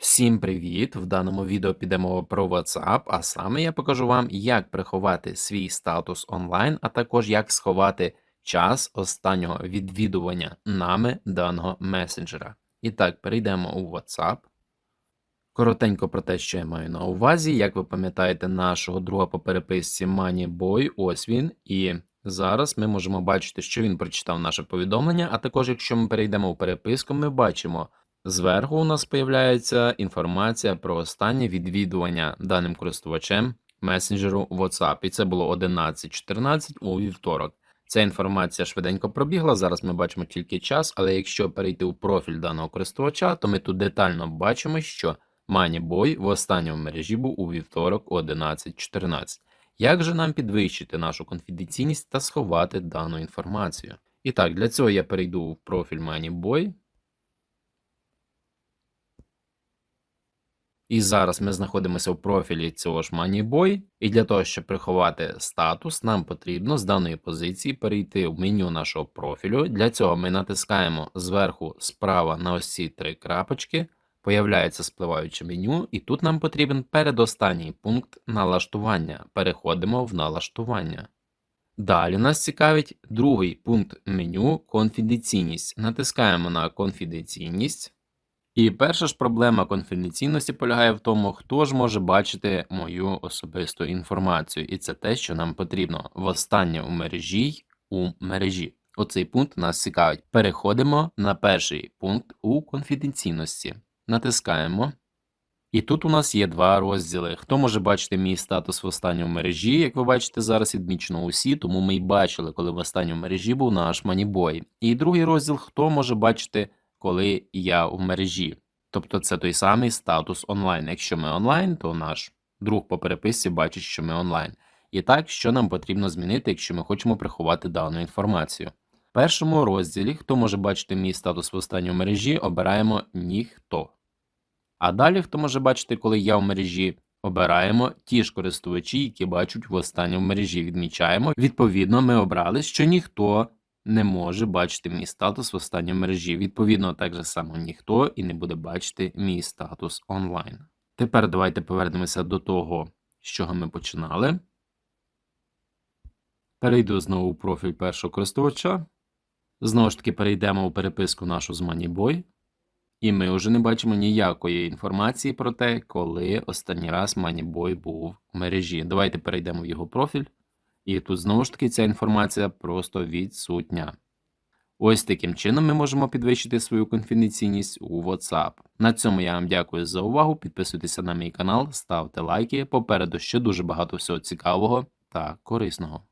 Всім привіт! В даному відео підемо про WhatsApp, а саме я покажу вам, як приховати свій статус онлайн, а також як сховати час останнього відвідування нами даного месенджера. І так, перейдемо у WhatsApp. Коротенько про те, що я маю на увазі. Як ви пам'ятаєте, нашого друга по переписці MoneyBoy, ось він. І зараз ми можемо бачити, що він прочитав наше повідомлення. А також, якщо ми перейдемо у переписку, ми бачимо. Зверху у нас появляється інформація про останнє відвідування даним користувачем месенджеру WhatsApp. І це було 11.14 у вівторок. Ця інформація швиденько пробігла. Зараз ми бачимо тільки час, але якщо перейти у профіль даного користувача, то ми тут детально бачимо, що MoneyBoy в останньому мережі був у вівторок 11.14. Як же нам підвищити нашу конфіденційність та сховати дану інформацію? І так, для цього я перейду в профіль MoneyBoy. І зараз ми знаходимося в профілі цього ж MoneyBoy. І для того, щоб приховати статус, нам потрібно з даної позиції перейти в меню нашого профілю. Для цього ми натискаємо зверху справа на ось ці три крапочки. Появляється спливаюче меню, і тут нам потрібен передостанній пункт налаштування. Переходимо в налаштування. Далі нас цікавить другий пункт меню конфіденційність. Натискаємо на конфіденційність. І перша ж проблема конфіденційності полягає в тому, хто ж може бачити мою особисту інформацію. І це те, що нам потрібно востаннє у мережі у мережі. Оцей пункт нас цікавить. Переходимо на перший пункт у конфіденційності. Натискаємо. І тут у нас є два розділи. Хто може бачити мій статус в останньому мережі? Як ви бачите, зараз відмічено усі, тому ми й бачили, коли в останньому мережі був наш манібой. І другий розділ, хто може бачити, коли я в мережі. Тобто це той самий статус онлайн. Якщо ми онлайн, то наш друг по переписці бачить, що ми онлайн. І так, що нам потрібно змінити, якщо ми хочемо приховати дану інформацію. В першому розділі, хто може бачити мій статус в останньому мережі, обираємо ніхто. А далі, хто може бачити, коли я в мережі, обираємо ті ж користувачі, які бачать в останньому мережі. Відмічаємо. Відповідно, ми обрали, що ніхто не може бачити мій статус в останньому мережі. Відповідно, так же само ніхто і не буде бачити мій статус онлайн. Тепер давайте повернемося до того, з чого ми починали. Перейду знову у профіль першого користувача. Знову ж таки, перейдемо у переписку нашу з MoneyBoy. І ми вже не бачимо ніякої інформації про те, коли останній раз MoneyBoy був в мережі. Давайте перейдемо в його профіль. І тут знову ж таки ця інформація просто відсутня. Ось таким чином ми можемо підвищити свою конфіденційність у WhatsApp. На цьому я вам дякую за увагу. Підписуйтеся на мій канал, ставте лайки. Попереду ще дуже багато всього цікавого та корисного.